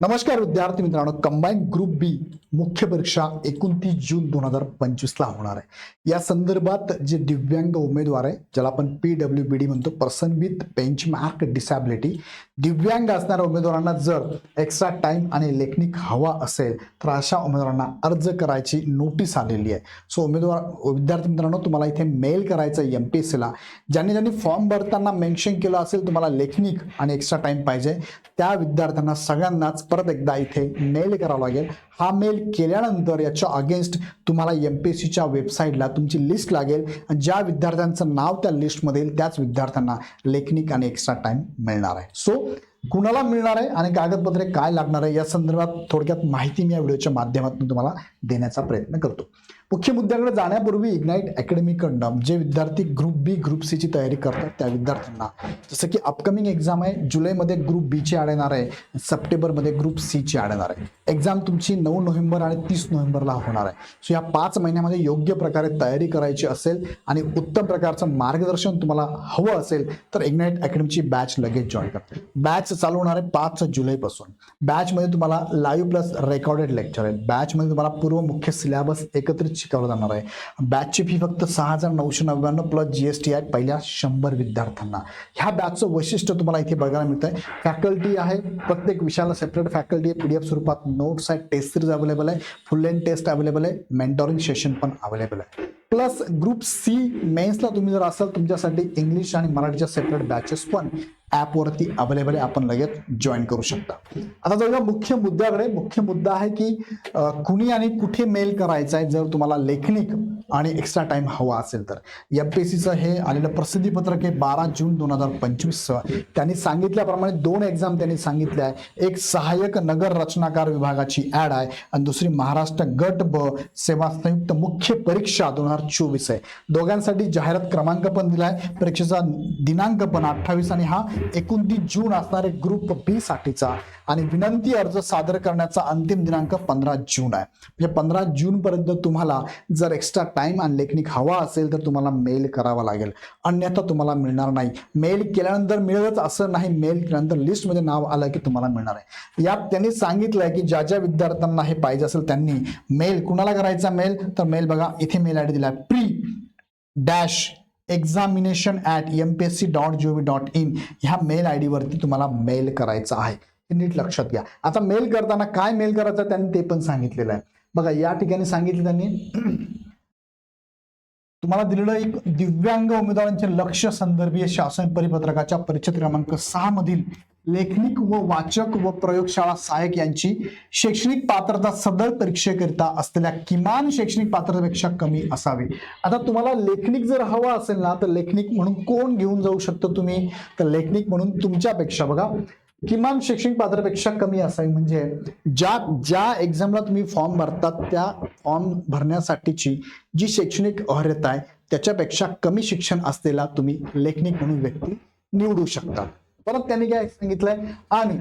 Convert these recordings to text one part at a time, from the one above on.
नमस्कार विद्यार्थी मित्रांनो कंबाईन ग्रुप बी मुख्य परीक्षा एकोणतीस जून दोन हजार पंचवीसला होणार आहे. या संदर्भात जे दिव्यांग उमेदवार आहे ज्याला आपण पी डब्ल्यू बी डी म्हणतो person with bench mark disability दिव्यांग असणाऱ्या उमेदवारांना जर एक्स्ट्रा टाईम आणि लेखनिक हवा असेल तर अशा उमेदवारांना अर्ज करायची नोटीस आलेली आहे. सो उमेदवार विद्यार्थी मित्रांनो तुम्हाला इथे मेल करायचं आहे एम पी एस सीला ज्यांनी ज्यांनी फॉर्म भरताना मेन्शन केलं असेल तुम्हाला लेखनिक आणि एक्स्ट्रा टाईम पाहिजे. त्या विद्यार्थ्यांना सगळ्यांनाच परत एकदा इथे मेल करावा लागेल. हा मेल केल्यानंतर याच्या अगेन्स्ट तुम्हाला एम पी एस सीच्या वेबसाईटला तुमची लिस्ट लागेल. ज्या विद्यार्थ्यांचं नाव त्या लिस्टमध्ये येईल त्याच विद्यार्थ्यांना लेखनिक आणि एक्स्ट्रा टाइम मिळणार आहे. सो कुणाला मिळणार आहे आणि कागदपत्रे काय लागणार आहे या संदर्भात थोडक्यात माहिती मी या व्हिडिओच्या माध्यमातून तुम्हाला देण्याचा प्रयत्न करतो. मुख्य मुद्द्याकडे जाण्यापूर्वी इग्नाईट अकॅडमी कंडम जे विद्यार्थी ग्रुप बी ग्रुप सीची तयारी करतात त्या विद्यार्थ्यांना जसं की अपकमिंग एक्झाम आहे जुलैमध्ये ग्रुप बीची आड येणार आहे सप्टेंबरमध्ये ग्रुप सीची आड येणार आहे. एक्झाम तुमची नऊ नोव्हेंबर आणि तीस नोव्हेंबरला होणार आहे. सो या पाच महिन्यामध्ये योग्य प्रकारे तयारी करायची असेल आणि उत्तम प्रकारचं मार्गदर्शन तुम्हाला हवं असेल तर इग्नाईट अकॅडमीची बॅच लगेच जॉईन करा बॅच चालू होणार आहे पाच जुलैपासून. बॅचमध्ये तुम्हाला लाईव्ह प्लस रेकॉर्डेड लेक्चर आहे बॅचमध्ये तुम्हाला पूर्व मुख्य सिलेबस एकत्रित शिकवलं जाणार आहे. बॅचची फी फक्त सहा हजार नऊशे नव्याण्णव प्लस जी एस टी आहे पहिल्या शंभर विद्यार्थ्यांना. ह्या बॅचचं वैशिष्ट्य तुम्हाला इथे बघायला मिळतं आहे फॅकल्टी आहे प्रत्येक विषयाला सेपरेट फॅकल्टी आहे. पी डी एफ स्वरूपात नोट्स आहेत टेस्ट सिरीज अवेलेबल आहे. फुल एंड टेस्ट अवेलेबल आहे. मेंटॉरिंग सेशन पण अवेलेबल आहे. प्लस ग्रुप सी मेन्सला तुम्ही जर असाल तुमच्यासाठी इंग्लिश आणि मराठीच्या सेपरेट बॅचेस पण ॲपवरती अवेलेबल आहे आपण लगेच जॉईन करू शकता. आता जाऊया मुख्य मुद्द्याकडे मुख्य मुद्दा आहे की कुणी आणि कुठे मेल करायचा आहे जर तुम्हाला लेखनिक आणि एक्स्ट्रा टाइम हवा असेल तर. एम पी एस सीचं हे आलेलं प्रसिद्धीपत्रक हे बारा जून दोन हजार पंचवीसचं. त्यांनी सांगितल्याप्रमाणे दोन एक्झाम त्यांनी सांगितले आहे. एक सहाय्यक नगर रचनाकार विभागाची ॲड आहे आणि दुसरी महाराष्ट्र गट ब सेवा संयुक्त मुख्य परीक्षा दोन हजार चोवीस आहे. दोघांसाठी जाहिरात क्रमांक पण दिला आहे परीक्षेचा दिनांक पण अठ्ठावीस आणि हा एकोणतीस जून असणारे ग्रुप बी साठीचा. आणि विनंती अर्ज सादर करण्याचा अंतिम दिनांक पंधरा जून आहे. म्हणजे पंधरा जून पर्यंत तुम्हाला जर एक्स्ट्रा टाईम आणि लेखनिक हवा असेल तर तुम्हाला मेल करावा लागेल. अन्यथा तुम्हाला मिळणार नाही. मेल केल्यानंतर मिळेलच असं नाही. मेल केल्यानंतर लिस्टमध्ये नाव आलं की तुम्हाला मिळणार आहे. यात त्यांनी सांगितलंय की ज्या ज्या विद्यार्थ्यांना हे पाहिजे असेल त्यांनी मेल कुणाला करायचा मेल तर मेल बघा इथे मेल आय डी दिला pre dash examination at M P S C dot G O V dot in ह्या मेल आय डीवरती तुम्हाला मेल करायचा आहे. हे नीट लक्षात घ्या. आता मेल करताना काय मेल करायचं त्यांनी ते पण सांगितलेलं आहे. बघा या ठिकाणी सांगितलं त्यांनी तुम्हाला दिलेलं एक दिव्यांग उमेदवारांचे लक्ष संदर्भीय शासन परिपत्रकाच्या परिच्छेद क्रमांक सहा मधील लेखनिक व वाचक व प्रयोगशाळा सहाय्यक यांची शैक्षणिक पात्रता सदर परीक्षेकरिता असलेल्या किमान शैक्षणिक पात्रतेपेक्षा कमी असावी. आता तुम्हाला लेखनिक जर हवा असेल ना तर लेखनिक म्हणून कोण घेऊन जाऊ शकतो तुम्ही? तर लेखनिक म्हणून तुमच्यापेक्षा बघा. किमान शैक्षणिक पात्रपेक्षा कमी असावी. म्हणजे ज्या ज्या एक्झामला तुम्ही फॉर्म भरतात त्या फॉर्म भरण्यासाठीची जी शैक्षणिक अर्हता आहे त्याच्यापेक्षा कमी शिक्षण असलेला तुम्ही लेखनिक म्हणून व्यक्ती निवडू शकता. परत त्यांनी काय सांगितलंय? आणि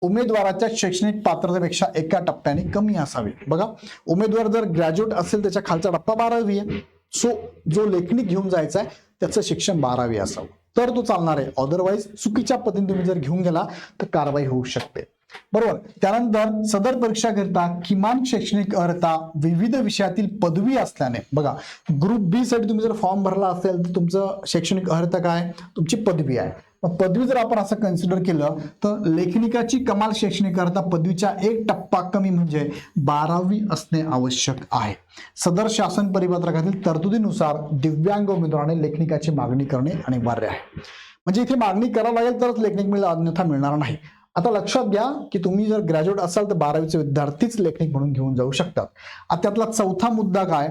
उमेदवाराच्या शैक्षणिक पात्रतेपेक्षा एका टप्प्याने कमी असावी. बघा उमेदवार जर ग्रॅज्युएट असेल त्याच्या खालचा टप्पा बारावी आहे. सो जो लेखनिक घेऊन जायचा आहे त्याचं शिक्षण बारावी असावं. तर तो चालणार आहे. अदरवाईज चुकीच्या पद्धतीने तुम्ही जर घेऊन गेला तर कारवाई होऊ शकते. बरोबर. त्यानंतर सदर परीक्षा करता किमान शैक्षणिक अर्हता विविध विषयातील पदवी असल्याने बघा ग्रुप बी साठी तुम्ही जर फॉर्म भरला असेल तर तुमचं शैक्षणिक अर्हता काय? तुमची पदवी आहे. मग पदवी जर आपण असं कन्सिडर केलं तर लेखनिकाची कमाल शैक्षणिक अर्हता पदवीच्या एक टप्पा कमी म्हणजे बारावी असणे आवश्यक आहे. सदर शासन परिपत्रकातील तरतुदीनुसार दिव्यांग उमेदवाराने लेखनिकाची मागणी करणे अनिवार्य आहे. म्हणजे इथे मागणी करावं लागेल तरच लेखनिक मिळेल अन्यथा मिळणार नाही. आता लक्षात घ्या की तुम्ही जर ग्रॅज्युएट असाल तर बारावीचे विद्यार्थीच लेखनिक म्हणून घेऊन जाऊ शकतात. आता त्यातला चौथा मुद्दा काय?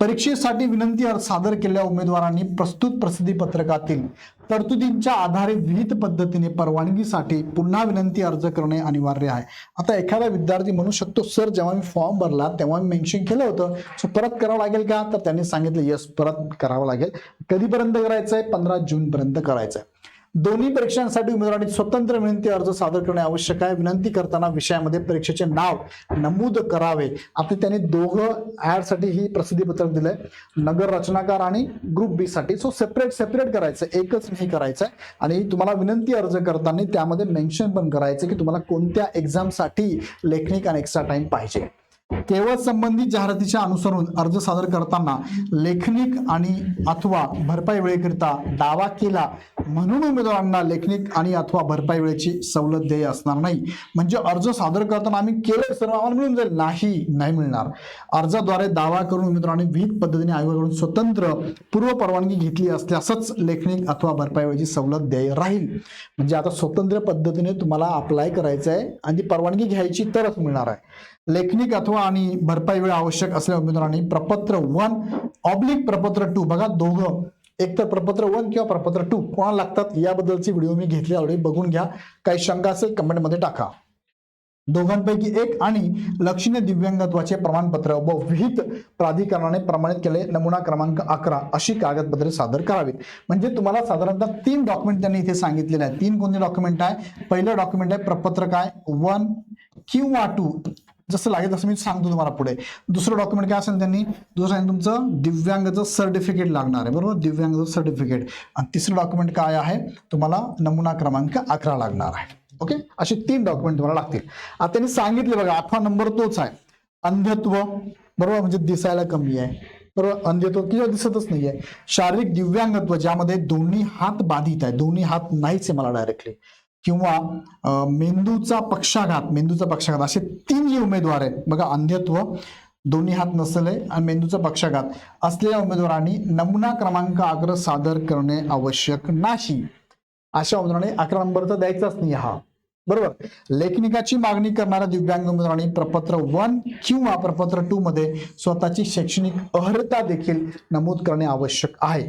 परीक्षेसाठी विनंती अर्ज सादर केलेल्या उमेदवारांनी प्रस्तुत प्रसिद्धी पत्रकातील तरतुदींच्या आधारे विहित पद्धतीने परवानगीसाठी पुन्हा विनंती अर्ज करणे अनिवार्य आहे. आता एखादा विद्यार्थी म्हणू शकतो सर जेव्हा मी फॉर्म भरला तेव्हा मी मेन्शन केलं होतं. सो परत करावं लागेल का? तर त्यांनी सांगितलं येस परत करावं लागेल. कधीपर्यंत करायचं आहे पंधरा जूनपर्यंत करायचं आहे दोन्ही परीक्षांसाठी उमेदवारांनी स्वतंत्र विनंती अर्ज सादर करणे आवश्यक आहे. विनंती करताना विषयामध्ये परीक्षेचे नाव नमूद करावे. आता त्यांनी दोघं ॲडसाठी ही प्रसिद्धीपत्रक दिलंय. नगर रचनाकार आणि ग्रुप बी साठी. सो सेपरेट सेपरेट करायचं. एकच नाही करायचं आहे आणि तुम्हाला विनंती अर्ज करताना त्यामध्ये मेन्शन पण करायचं की तुम्हाला कोणत्या एक्झामसाठी लेखनिक आणि एक्स्ट्रा टाइम पाहिजे. केवळ संबंधित जाहिरातीच्या अनुसरून अर्ज सादर करताना लेखनिक आणि अथवा भरपाई वेळेकरिता दावा केला म्हणून उमेदवारांना लेखनिक आणि अथवा भरपाई वेळेची सवलत देय असणार नाही. म्हणजे अर्ज सादर करताना आम्ही केलं सर्व आम्हाला मिळून जाईल. नाही नाही मिळणार. अर्जाद्वारे दावा करून उमेदवारांनी विविध पद्धतीने आयोगाकडून स्वतंत्र पूर्व परवानगी घेतली असल्यासच लेखनिक अथवा भरपाई वेळेची सवलत देय राहील. म्हणजे आता स्वतंत्र पद्धतीने तुम्हाला अप्लाय करायचं आहे आणि ती परवानगी घ्यायची तरच मिळणार आहे. लेखनिक अथवा आणि भरपाई वेळ आवश्यक असलेल्या उमेदवारांनी प्रपत्र वन ऑब्लिक प्रपत्र टू बघा दोघं. एक तर प्रपत्र वन किंवा प्रपत्र टू कोणाला लागतात? याबद्दलची व्हिडिओ मी घेतली ऑलरेडी बघून घ्या. काही शंका असेल कमेंटमध्ये टाका. दोघांपैकी एक आणि लक्षणीय दिव्यांगत्वाचे प्रमाणपत्र व विहित प्राधिकरणाने प्रमाणित केले. नमुना क्रमांक अकरा. अशी कागदपत्रे सादर करावीत. म्हणजे तुम्हाला साधारणतः तीन डॉक्युमेंट त्यांनी इथे सांगितलेले आहेत. तीन कोणते डॉक्युमेंट आहे? पहिलं डॉक्युमेंट आहे प्रपत्र काय? वन किंवा टू जसं लागेल तसं मी सांगतो तुम्हाला पुढे. दुसरं डॉक्युमेंट काय असेल त्यांनी? दुसरं आहे तुमचं दिव्यांगचं सर्टिफिकेट लागणार आहे बरोबर? दिव्यांगचं सर्टिफिकेट आणि तिसरं डॉक्युमेंट काय आहे? तुम्हाला नमुना क्रमांक अकरा लागणार आहे. ओके असे तीन डॉक्युमेंट तुम्हाला लागतील. आता त्यांनी सांगितले बघा आठवा नंबर तोच आहे. अंधत्व बरोबर? म्हणजे दिसायला कमी आहे. बरोबर? अंधत्व किंवा दिसतच नाहीये. शारीरिक दिव्यांगत्व ज्यामध्ये दोन्ही हात बाधित आहे दोन्ही हात नाहीच आहे मला डायरेक्टली किंवा मेंदूचा पक्षाघात मेंदूचा पक्षाघात असे तीन जे उमेदवार आहेत बघा अंधत्व दोन्ही हात नसले आणि मेंदूचा पक्षाघात असलेल्या उमेदवारांनी नमुना क्रमांक अग्र सादर करणे आवश्यक नाही. अशा उमेदवारांनी अकरा नंबर तर द्यायचाच नाही हा. बरोबर? लेखनिकाची मागणी करणाऱ्या दिव्यांग उमेदवारांनी प्रपत्र वन किंवा प्रपत्र टू मध्ये स्वतःची शैक्षणिक अर्हता देखील नमूद करणे आवश्यक आहे.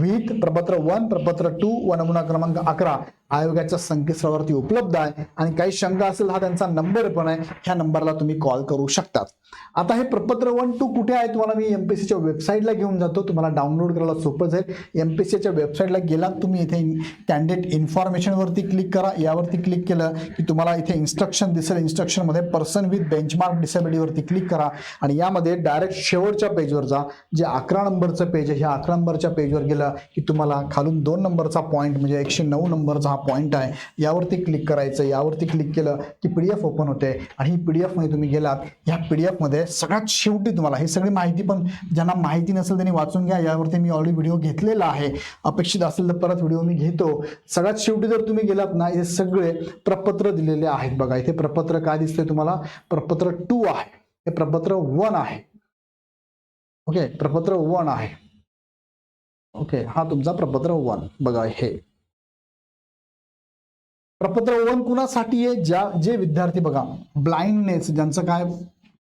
विथ प्रपत्र वन प्रपत्र टू व नमुना क्रमांक अकरा आयोगाच्या संकेतस्थळावरती उपलब्ध आहे आणि काही शंका असेल हा त्यांचा नंबर पण आहे ह्या नंबरला तुम्ही कॉल करू शकतात. आता हे प्रपत्र वन टू कुठे आहे तुम्हाला मी एम पी सीच्या वेबसाईटला घेऊन जातो तुम्हाला डाउनलोड करायला सोपं जाईल. एम पी सीच्या वेबसाईटला गेलात तुम्ही इथे कॅन्डिडेट इन्फॉर्मेशनवरती क्लिक करा. यावरती क्लिक केलं की तुम्हाला इथे इन्स्ट्रक्शन दिसेल. इन्स्ट्रक्शनमध्ये पर्सन विथ बेंचमार्क डिसेबिलिटीवरती क्लिक करा आणि यामध्ये डायरेक्ट शेवटच्या पेजवर जा. जे अकरा नंबरचं पेज आहे ह्या अकरा नंबरच्या पेजवर गेलं की तुम्हाला खालून दोन नंबरचा पॉईंट म्हणजे एकशे नऊ नंबरचा हा पॉईंट आहे. यावरती क्लिक करायचं यावरती क्लिक केलं की पी डी एफ ओपन होते. आणि ही पी डी एफमध्ये तुम्ही गेलात ह्या पी डी एफमध्ये सगळ्यात शेवटी तुम्हाला ही सगळी माहिती पण ज्यांना माहिती नसेल त्यांनी वाचून घ्या. यावरती मी ऑलरेडी व्हिडिओ घेतलेला आहे. अपेक्षित असेल तर परत व्हिडिओ मी घेतो. सगळ्यात शेवटी जर तुम्ही गेलात ना हे सगळे प्रपत्र दिलेले आहेत बघा. इथे प्रपत्र काय दिसतंय तुम्हाला? प्रपत्र टू आहे. हे प्रपत्र वन आहे. ओके प्रपत्र वन आहे. ओके हा तुमचा प्रपत्र वन बघा हे. प्रपत्र ओवन कुणासाठी आहे? ज्या जे विद्यार्थी बघा ब्लाइंडनेस ज्यांचं काय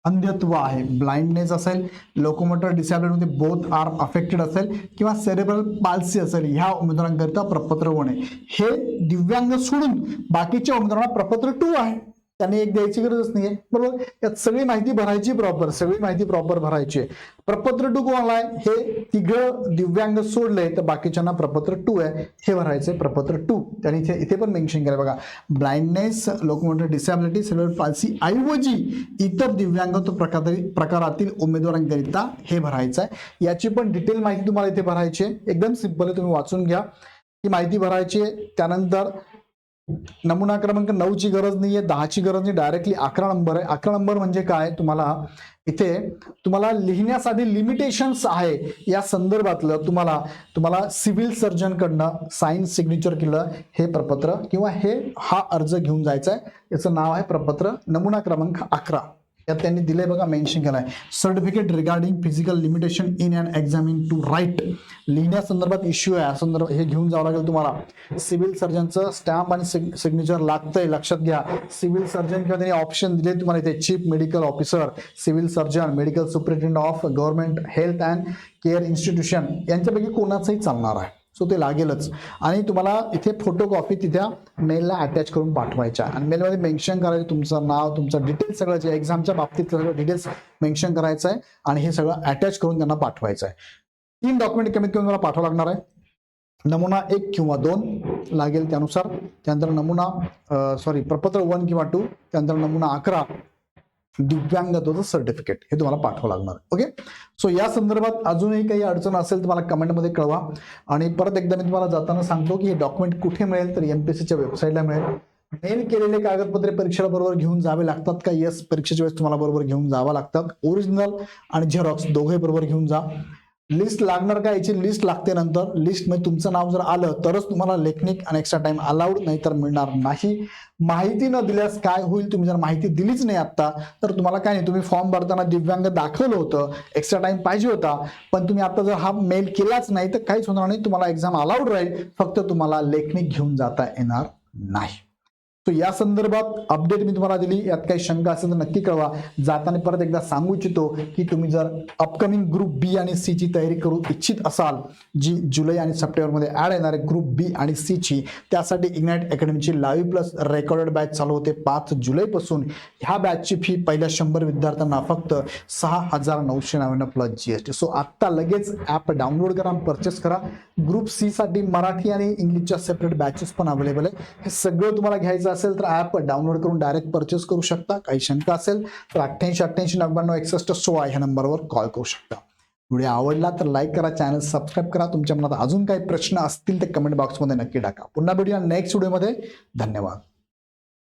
अंधत्व आहे ब्लाइंडनेस असेल लोकोमोटर डिसॅबिलिटीमध्ये बोथ आर अफेक्टेड असेल किंवा सेरेब्रल पाल्सी असेल ह्या उमेदवारांकरिता प्रपत्र वन आहे. हे दिव्यांग सोडून बाकीच्या उमेदवारांना प्रपत्र टू आहे. त्यांनी एक द्यायची गरजच नाहीये. बरोबर? यात सगळी माहिती भरायची प्रॉपर सगळी माहिती प्रॉपर भरायची आहे. प्रपत्र टू कोणाला आहे हे तिघं दिव्यांग सोडले तर बाकीच्यांना प्रपत्र टू आहे. हे भरायचे प्रपत्र टू त्यांनी इथे इथे पण मेन्शन केलं बघा. Blindness locomotor disability cellular palsy ऐवजी इतर दिव्यांग तो प्रकार प्रकारातील उमेदवारांकरिता हे भरायचं आहे याची पण डिटेल माहिती तुम्हाला इथे भरायची आहे. एकदम सिंपल आहे तुम्ही वाचून घ्या. ही माहिती भरायची आहे. त्यानंतर नमुना क्रमांक नऊची गरज नाही आहे दहाची गरज नाही डायरेक्टली अकरा नंबर आहे. अकरा नंबर म्हणजे काय? तुम्हाला इथे तुम्हाला लिहिण्यासाठी लिमिटेशन्स आहे. या संदर्भातलं तुम्हाला तुम्हाला सिव्हिल सर्जनकडनं साईन सिग्नेचर केलं हे प्रपत्र किंवा हे हा अर्ज घेऊन जायचा आहे याचं नाव आहे प्रपत्र नमुना क्रमांक अकरा. यात त्यांनी दिले बघा मेन्शन आहे certificate regarding physical limitation in and examine to write लिहिण्यासंदर्भात issue आहे. संदर्भात हे घेऊन जावं लागेल तुम्हाला. सिव्हिल सर्जनचं स्टॅम्प आणि सिग्नेचर लागतंय. लक्षात घ्या. सिव्हिल सर्जन किंवा त्यांनी ऑप्शन दिले तुम्हाला इथे. Chief medical officer civil surgeon medical superintendent of government health and care institution यांच्यापैकी कोणाचंही चालणार आहे. सो ते लागेलच. आणि तुम्हाला इथे फोटोकॉपी तिथे मेलला अटॅच करून पाठवायच्या आणि मेलमध्ये मेन्शन करायचं तुमचं नाव तुमचं डिटेल्स सगळं जे एक्झामच्या बाबतीत सगळं डिटेल्स मेन्शन करायचं आहे. आणि हे सगळं अटॅच करून त्यांना पाठवायचं आहे. तीन डॉक्युमेंट कमीत कमी तुम्हाला पाठवावं लागणार आहे. नमुना एक किंवा दोन लागेल त्यानुसार. त्यानंतर नमुना सॉरी प्रपत्र वन किंवा टू त्यानंतर नमुना अकरा दिव्यांगत्वाचं सर्टिफिकेट हे तुम्हाला पाठवावं लागणार ओके सो या संदर्भात अजूनही काही अडचण असेल तर मला कमेंटमध्ये कळवा. आणि परत एकदा मी तुम्हाला जाताना सांगतो की हे डॉक्युमेंट कुठे मिळेल तर एमपीएससीच्या वेबसाईटला मिळेल. मेल केलेले कागदपत्रे परीक्षेला बरोबर घेऊन जावे लागतात का? येस परीक्षेच्या वेळेस तुम्हाला बरोबर घेऊन जावं लागतात ओरिजिनल आणि झेरॉक्स दोघे बरोबर घेऊन जा. लिस्ट लागणार का? याची लिस्ट लागते नंतर. लिस्ट म्हणजे तुमचं नाव जर आलं तरच तुम्हाला लेखनिक आणि एक्स्ट्रा टाइम अलाउड नाही तर मिळणार नाही. माहिती न दिल्यास काय होईल? तुम्ही जर माहिती दिलीच नाही आत्ता तर तुम्हाला काय नाही तुम्ही फॉर्म भरताना दिव्यांग दाखवलं होतं. एक्स्ट्रा टाइम पाहिजे होता. पण तुम्ही आता जर हा मेल केलाच नाही तर काहीच होणार नाही. तुम्हाला एक्झाम अलाउड राहील. फक्त तुम्हाला लेखनिक घेऊन जाता येणार नाही. तो या संदर्भात अपडेट मी तुम्हाला दिली. यात काही शंका असेल तर नक्की कळवा. जाताना परत एकदा सांगू इच्छितो की तुम्ही जर अपकमिंग ग्रुप बी आणि सी ची तयारी करू इच्छित असाल जी जुलै आणि सप्टेंबरमध्ये ऍड येणार आहे ग्रुप बी आणि सी ची त्यासाठी इग्नाइट अकॅडमीची लाईव्ह प्लस रेकॉर्डेड बॅच चालू होते पाच जुलैपासून ह्या बॅचची फी पहिल्या शंभर विद्यार्थ्यांना फक्त सहा हजार नऊशे नव्याण्णव plus G S T so आत्ता लगेच ॲप डाउनलोड करा परचेस करा. ग्रुप सी साठी मराठी आणि इंग्लिशच्या सेपरेट बॅचेस पण अवेलेबल आहे हे सगळं तुम्हाला घ्यायचं असेल तर ॲप डाउनलोड करून डायरेक्ट परचेस करू शकता. काही शंका असेल तर अठ्ठ्याऐंशी अठ्ठ्याऐंशी नव्याण्णव एकसष्ट सोळा ह्या नंबरवर कॉल करू शकता. व्हिडिओ आवडला तर लाईक करा चॅनल सबस्क्राईब करा. तुमच्या मनात अजून काही प्रश्न असतील तर कमेंट बॉक्समध्ये नक्की टाका. पुन्हा भेटूया नेक्स्ट व्हिडिओमध्ये धन्यवाद.